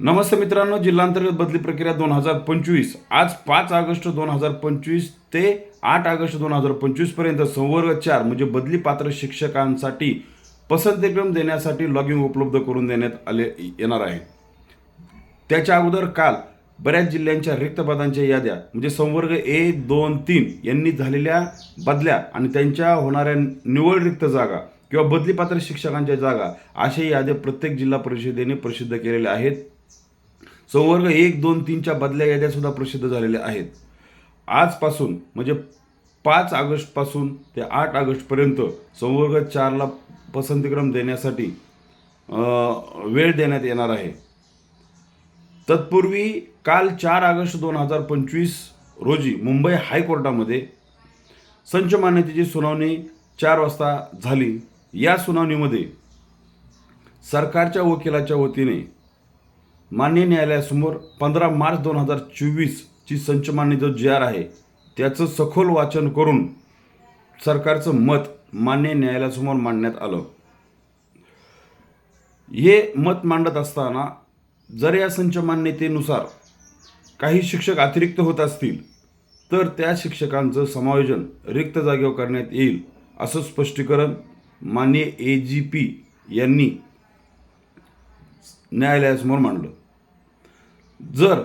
नमस्ते मित्रांनो जिल्हांतर्गत बदली प्रक्रिया दोन हजार पंचवीस. आज पाच ऑगस्ट दोन हजार पंचवीस ते आठ ऑगस्ट दोन हजार पंचवीसपर्यंत संवर्ग चार म्हणजे बदली पात्र शिक्षकांसाठी पसंतीक्रम देण्यासाठी लॉगिंग उपलब्ध करून देण्यात आले येणार आहे. त्याच्या अगोदर काल बऱ्याच जिल्ह्यांच्या रिक्त पदांच्या याद्या म्हणजे संवर्ग ए दोन तीन यांनी झालेल्या बदल्या आणि त्यांच्या होणाऱ्या निवड रिक्त जागा किंवा बदलीपात्र शिक्षकांच्या जागा अशा याद्या प्रत्येक जिल्हा परिषदेने प्रसिद्ध केलेल्या आहेत. संवर्ग एक दोन तीनच्या बदल्या याद्यासुद्धा प्रसिद्ध झालेल्या आहेत. आजपासून म्हणजे पाच ऑगस्टपासून ते आठ ऑगस्टपर्यंत संवर्ग चारला पसंतीक्रम देण्यासाठी वेळ देण्यात येणार आहे. तत्पूर्वी काल चार ऑगस्ट दोन हजार पंचवीस रोजी मुंबई हायकोर्टामध्ये संच मान्यतेची सुनावणी चार वाजता झाली. या सुनावणीमध्ये सरकारच्या वकिलाच्या वतीने मान्य न्यायालयासमोर पंधरा मार्च दोन हजार चोवीसची संचमान्य जो जी आर आहे त्याचं सखोल वाचन करून सरकारचं मत मान्य न्यायालयासमोर मांडण्यात आलं. हे मत मांडत असताना जर या संचमान्यतेनुसार काही शिक्षक अतिरिक्त होत असतील तर त्या शिक्षकांचं समायोजन रिक्त जागेवर करण्यात येईल असं स्पष्टीकरण मान्य ए जी पी यांनी न्यायालयासमोर मांडलं. जर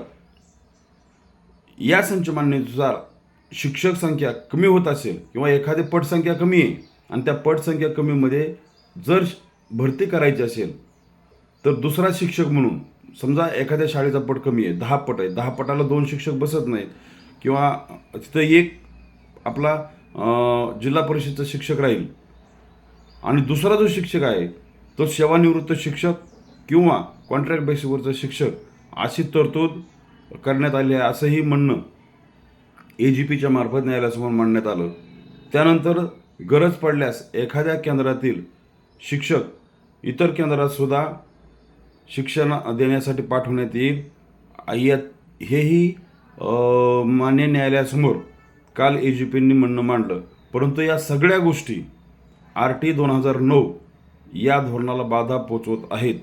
या संच मांडणीनुसार शिक्षक संख्या कमी होत असेल किंवा एखादी पटसंख्या कमी आहे आणि त्या पटसंख्या कमीमध्ये जर भरती करायची असेल तर दुसरा शिक्षक म्हणून समजा एखाद्या शाळेचा पट कमी आहे दहा पट आहे दहा पटाला दोन शिक्षक बसत नाहीत किंवा तिथं एक आपला जिल्हा परिषदचा शिक्षक राहील आणि दुसरा जो शिक्षक आहे तो सेवानिवृत्त शिक्षक किंवा कॉन्ट्रॅक्ट बेसिसवरचं शिक्षक अशी तरतूद करण्यात आली आहे असंही म्हणणं ए जी पीच्या मार्फत न्यायालयासमोर मांडण्यात आलं. त्यानंतर गरज पडल्यास एखाद्या केंद्रातील शिक्षक इतर केंद्रातसुद्धा शिक्षण देण्यासाठी पाठवण्यात येईल. यात हेही मान्य न्यायालयासमोर काल ए जी पींनी म्हणणं मांडलं. परंतु या सगळ्या गोष्टी आर टी दोन हजार नऊ या धोरणाला बाधा पोचवत आहेत.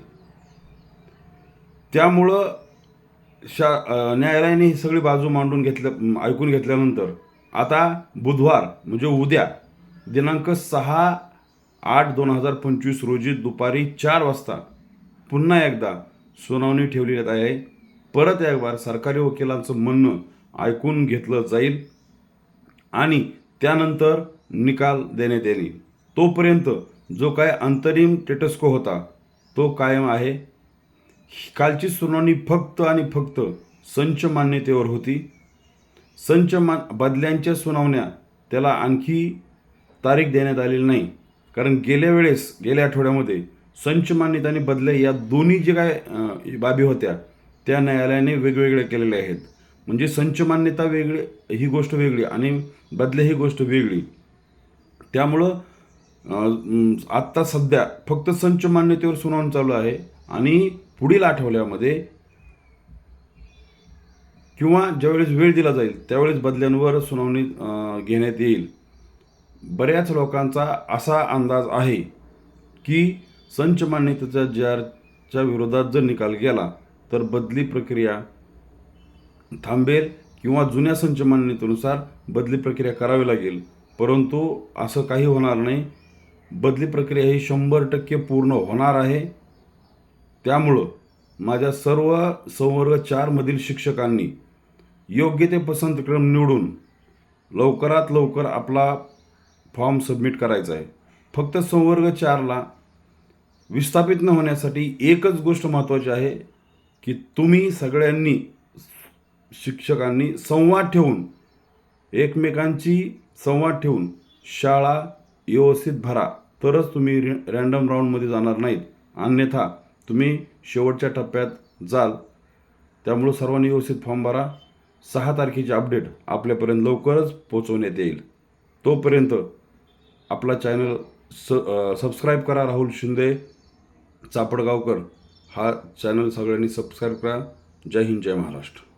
त्यामुळं शा न्यायालयाने ही सगळी बाजू मांडून घेतल्या ऐकून घेतल्यानंतर आता बुधवार म्हणजे उद्या दिनांक सहा आठ दोन हजार पंचवीस रोजी दुपारी चार वाजता पुन्हा एकदा सुनावणी ठेवली आहे. परत एकवार सरकारी वकिलांचं म्हणणं ऐकून घेतलं जाईल आणि त्यानंतर निकाल देण्यात येईल. तोपर्यंत जो काय अंतरिम टेटस्को होता तो कायम आहे. कालची सुनावणी फक्त आणि फक्त संच मान्यतेवर होती. संच मान बदल्यांच्या सुनावण्या त्याला आणखी तारीख देण्यात आलेली नाही. कारण गेल्या वेळेस गेल्या आठवड्यामध्ये संच मान्यता आणि बदल्या या दोन्ही जे काय बाबी होत्या त्या न्यायालयाने वेगवेगळ्या केलेल्या आहेत. म्हणजे संच मान्यता वेगळी ही गोष्ट वेगळी आणि बदल्या ही गोष्ट वेगळी. त्यामुळं आत्ता सध्या फक्त संच मान्यतेवर सुनावणी चालू आहे आणि पुढील आठवड्यामध्ये किंवा ज्यावेळेस वेळ दिला जाईल त्यावेळेस बदल्यांवर सुनावणी घेण्यात येईल. बऱ्याच लोकांचा असा अंदाज आहे की संच मान्यतेच्या जारच्या विरोधात जर निकाल गेला तर बदली प्रक्रिया थांबेल किंवा जुन्या संच मान्यतेनुसार बदली प्रक्रिया करावी लागेल. परंतु असं काही होणार नाही. बदली प्रक्रिया ही शंभर टक्के पूर्ण होणार आहे. त्यामुळं माझ्या सर्व संवर्ग चारमधील शिक्षकांनी योग्य ते पसंतक्रम निवडून लवकरात लवकर आपला फॉर्म सबमिट करायचा आहे. फक्त संवर्ग चारला विस्थापित न होण्यासाठी एकच गोष्ट महत्त्वाची आहे की तुम्ही सगळ्यांनी शिक्षकांनी संवाद ठेवून एकमेकांची संवाद ठेवून शाळा व्यवस्थित भरा. तरच तुम्ही रॅ रँडम राऊंडमध्ये जाणार नाहीत. अन्यथा तुम्ही शेवटच्या टप्प्यात जाल. त्यामुळं सर्वांनी व्यवस्थित फॉर्म भरा. सहा तारखेची अपडेट आपल्यापर्यंत लवकरच पोचवण्यात येईल. तोपर्यंत आपला चॅनल स सबस्क्राईब करा राहुल शिंदे. चापडगावकर हा चॅनल सगळ्यांनी सबस्क्राईब करा. जय हिंद जय महाराष्ट्र.